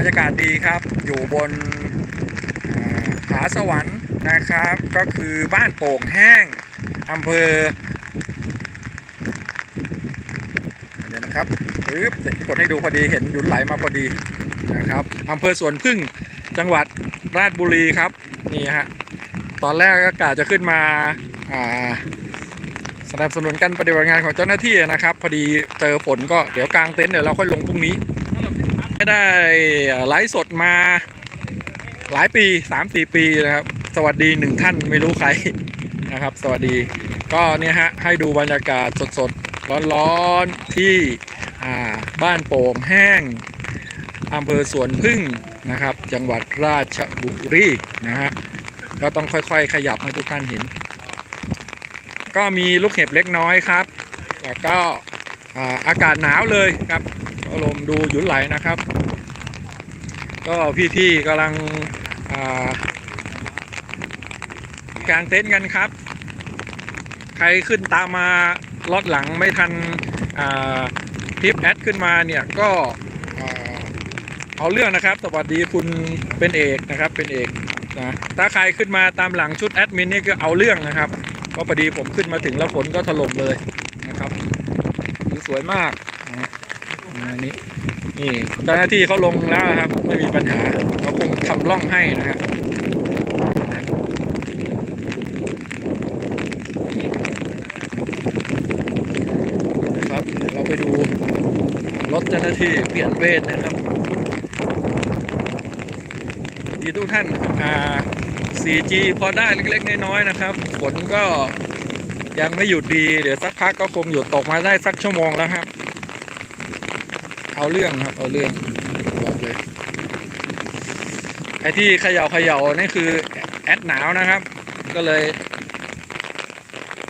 รรยากาศดีครับ อยู่บนอ่าผาสวรรค์นะครับ ก็คือบ้านโป่งแห้งอำเภอเดี๋ยวนะครับปึ๊บเดี๋ยวกดให้ดูพอดีเห็นหยุดไหลมาพอดีนะครับอำเภอสวนพึ่งจังหวัดราชบุรีครับนี่ฮะตอนแรกก็กะจะขึ้นมาอ่าสนับสนุนการปฏิบัติงานของเจ้าหน้าที่นะครับ พอดีเจอฝนก็เดี๋ยวกลางเต็นท์เดี๋ยวเราค่อยลงพรุ่งนี้ ไม่ได้ไลฟ์สดมาหลายปี3 4ปีนะครับ สวัสดีหนึ่งท่านไม่รู้ใครนะครับ สวัสดีก็เนี่ยฮะให้ดูบรรยากาศสดๆ ร้อนๆ ที่บ้านโป่งแห้งอำเภอสวนพึ่งนะครับ จังหวัดราชบุรีนะฮะก็ต้องค่อยๆ ขยับให้ทุกท่านเห็น ก็มีลูกเห็บเล็กน้อยครับ แล้วก็อากาศหนาวเลยครับ ก็ลมณ์ดูหยุดไหลนะครับ ก็พี่ๆกำลังกางเต็นท์กันครับ ใครขึ้นตามมาล็อตหลังไม่ทันอ่าคลิปแอดขึ้นมาเนี่ยก็เอาเรื่องนะครับ สวัสดีคุณเป็นเอกนะครับเป็นเอกนะถ้าใครขึ้นมาตามหลังชุดแอดมินนี่ก็เอาเรื่องนะครับเพราะพอดีผมขึ้นมาถึงแล้วฝนก็ถล่มเลยนะครับ สวยมาก อันนี้นี่เจ้าหน้าที่เขาลงแล้วครับ ไม่มีปัญหาเขาคงทำร่องให้นะครับครับเดี๋ยวเราไปดูรถเจ้าหน้าที่เปลี่ยนเวทนะครับดีทุกท่านอ่า 4G พอได้เล็กๆ น้อยๆนะครับฝนก็ยังไม่หยุดดี เดี๋ยวสักพักก็คงหยุดตกมาได้สักชั่วโมงแล้วครับ เอาเรื่องครับ เอาเรื่องบอกเลยไอ้ที่เขย่าเขย่านี่คือแอดหนาวนะครับ ก็เลย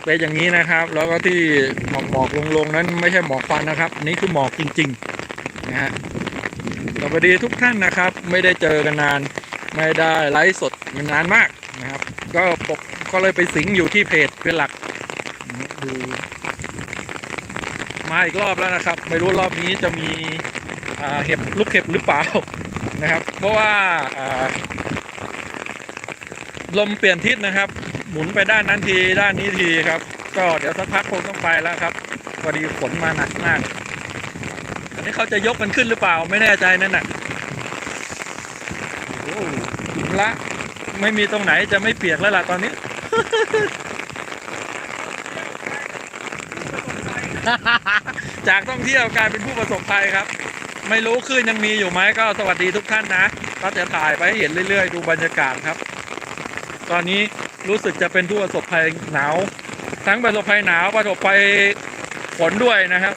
เป็นอย่างนี้นะครับ แล้วก็ที่หมอกหมอกลงๆนั้นไม่ใช่หมอกควันนะครับอันนี่คือหมอกจริงๆนะฮะสวัสดีทุกท่านนะครับ ไม่ได้เจอกันนาน ไม่ได้ไลฟ์สดมันนานมากนะครับ ก็ปกก็เลยไปสิงอยู่ที่เพจเป็นหลักดู มาอีกรอบแล้วนะครับ ไม่รู้รอบนี้จะมีเห็บลูกเห็บหรือเปล่านะครับ เพราะว่าลมเปลี่ยนทิศนะครับ หมุนไปด้านนั้นทีด้านนี้ทีครับ ก็เดี๋ยวสักพักคงต้องไปแล้วครับพอดีฝนมาหนักมากอันนี้เขาจะยกมันขึ้นหรือเปล่าไม่แน่ใจนั่นน่ะโอ้หิมละไม่มีตรงไหนจะไม่เปียกแล้วล่ะตอนนี้ จากท่องเที่ยวกลายเป็นผู้ประสบภัยครับ ไม่รู้คลื่นยังมีอยู่ไหมก็สวัสดีทุกท่านนะก็จะถ่ายไปให้เห็นเรื่อยๆ ดูบรรยากาศครับ ตอนนี้รู้สึกจะเป็นผู้ประสบภัยหนาว ทั้งประสบภัยหนาวประสบภัยฝนด้วยนะครับ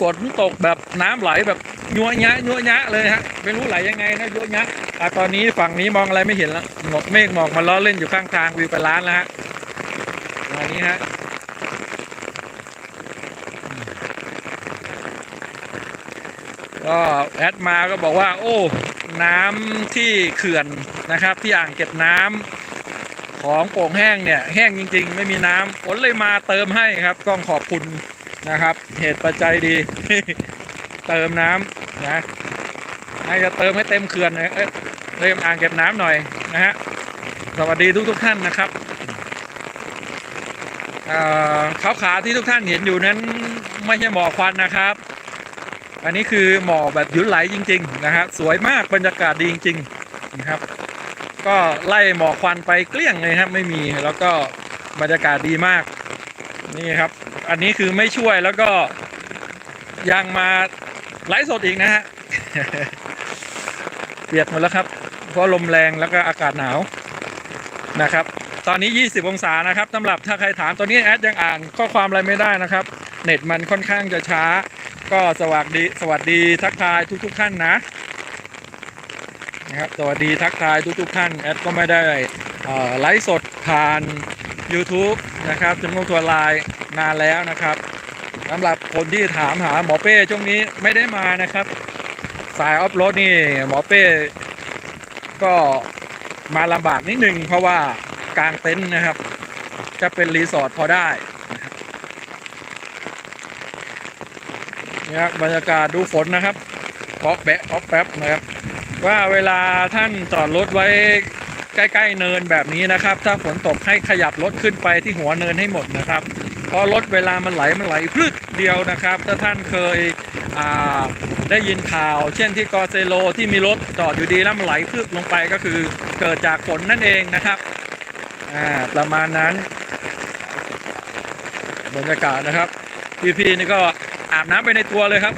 ฝนตกแบบน้ำไหลแบบยัวยะยัวยะเลยฮะไม่รู้ไหลยังไงนะยัวยะอะตอนนี้ฝั่งนี้มองอะไรไม่เห็นแล้วหมอกเมฆหมอกมาล้อเล่นอยู่ข้างทางวิวไปร้านแล้วฮะตอนนี้ฮะ ก็แอดมาก็บอกว่า โอ้น้ำที่เขื่อนนะครับ ที่อ่างเก็บน้ำของโป่งแห้งเนี่ยแห้งจริง ๆ ไม่มีน้ำฝนเลยมาเติมให้ครับต้องขอบคุณนะครับ เหตุปัจจัยดีเติมน้ำนะให้จะเติมให้เต็มเขื่อนนะเอ้ยเต็มอ่างเก็บน้ำหน่อยนะฮะสวัสดีทุกทุกๆท่านนะครับเขาวขาที่ทุกท่านเห็นอยู่นั้นไม่ใช่หมอกควันนะครับ อันนี้คือหมอกแบบหยุดไหลจริง ๆ นะฮะสวยมากบรรยากาศดีจริงๆนะครับ ก็ไล่หมอกควันไปเกลี้ยงเลยครับไม่มีแล้วก็บรรยากาศดีมากนี่ครับ อันนี้คือไม่ช่วยแล้วก็ยังมาไลฟ์สดอีกนะฮะเปียกหมดแล้วครับ เพราะลมแรงแล้วก็อากาศหนาวนะครับ ตอนนี้ 20 องศานะครับสำหรับถ้าใครถามตอนนี้แอดยังอ่านข้อความอะไรไม่ได้นะครับ เน็ตมันค่อนข้างจะช้า ก็สวัสดีสวัสดีทักทายทุก ๆ ท่านนะนะครับสวัสดีทักทายทุก ๆ ท่านแอดก็ไม่ได้ไลฟ์สดผ่าน YouTube นะครับจนมุกตัวไลายนานแล้วนะครับสำหรับคนที่ถามหาหมอเป้ช่วงนี้ไม่ได้มานะครับ สายออฟโรดนี่หมอเป้ก็มาลำบากนิดนึงเพราะว่า กลางเต็นท์นะครับ จะเป็นรีสอร์ทพอได้นะครับนี่ครับบรรยากาศดูฝนนะครับป๊อกแปะป๊อกแป๊บนะครับ ว่าเวลาท่านจอดรถไว้ใกล้ ๆ เนินแบบนี้นะครับ ถ้าฝนตกให้ขยับรถขึ้นไปที่หัวเนินให้หมดนะครับเพราะรถเวลามันไหลมันไหลพลึดเดียวนะครับ ถ้าท่านเคยได้ยินข่าว เช่นที่กอเซโลที่มีรถจอดอยู่ดีแล้วมันไหลพลึดลงไปก็คือเกิดจากฝนนั่นเองนะครับ อ่าประมาณนั้นบรรยากาศนะครับ พี่พีนี่ก็อาบน้ำไปในตัวเลยครับ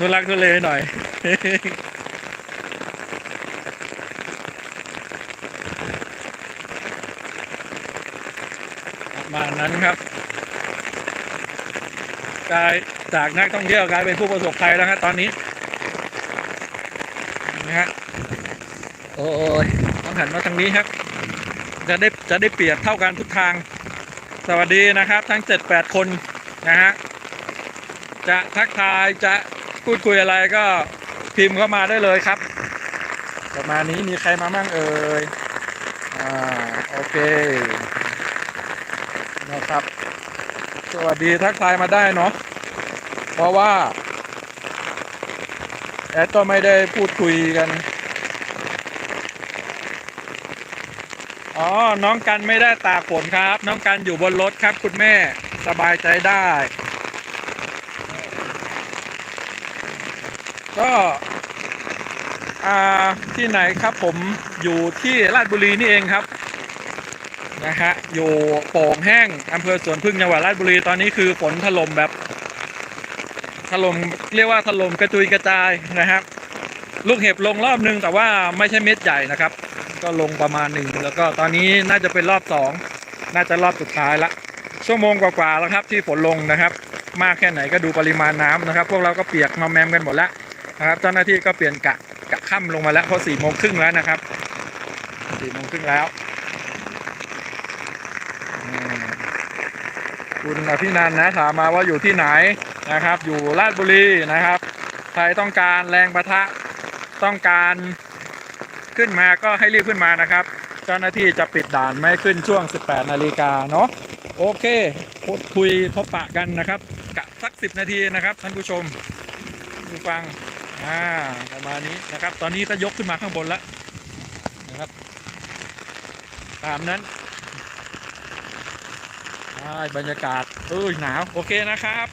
ทุลักทุเลหน่อย ประมาณนั้นครับกลายจากนักท่องเที่ยวกลายเป็นผู้ประสบภัยแล้วครับตอนนี้นะฮะ โอ้ยต้องหันมาทางนี้ครับ จะได้จะได้เปรียบเท่ากันทุกทาง สวัสดีนะครับ ทั้ง7-8คนนะฮะจะทักทายจะพูดคุยอะไรก็พิมพ์เข้ามาได้เลยครับ ประมาณนี้มีใครมามั่งเอ่ยอ่าโอเคนะครับ สวัสดีทักทายมาได้เนาะเพราะว่าแอดก็ไม่ได้พูดคุยกัน อ๋อ น้องกันไม่ได้ตากฝนครับ น้องกันอยู่บนรถครับคุณแม่สบายใจได้ ก็อ่าที่ไหนครับผมอยู่ที่ราชบุรีนี่เองครับ นะฮะ อยู่โป่งแห้งอำเภอสวนพึ่งจังหวัดราชบุรีตอนนี้คือฝนถล่มแบบถล่มเรียกว่าถล่มกระจุยกระจายนะครับ ลูกเห็บลงรอบนึงแต่ว่าไม่ใช่เม็ดใหญ่นะครับ ก็ลงประมาณหนึ่งแล้วก็ตอนนี้น่าจะเป็นรอบสองน่าจะรอบสุดท้ายละ ชั่วโมงกว่าๆแล้วครับที่ฝนลงนะครับ มากแค่ไหนก็ดูปริมาณน้ำนะครับ พวกเราก็เปียกมอมแมมกันหมดแล้วนะครับ เจ้าหน้าที่ก็เปลี่ยนกะกะค่ำลงมาแล้วเพราะสี่โมงครึ่งแล้วนะครับสี่โมงครึ่งแล้วคุณอภินันนะถามมาว่าอยู่ที่ไหนนะครับ อยู่ราชบุรีนะครับ ใครต้องการแรงประทะต้องการ ขึ้นมาก็ให้รีบขึ้นมานะครับ เจ้าหน้าที่จะปิดด่านไม่ขึ้นช่วง 18 นาฬิกาเนาะโอเคพูดคุยพบปะกันนะครับกะสัก 10 นาทีนะครับท่านผู้ชมผู้ฟังอ่าประมาณนี้นะครับ ตอนนี้ก็ยกขึ้นมาข้างบนแล้วนะครับ ตามนั้นอ่บรรยากาศเออหนาว โอเคนะครับ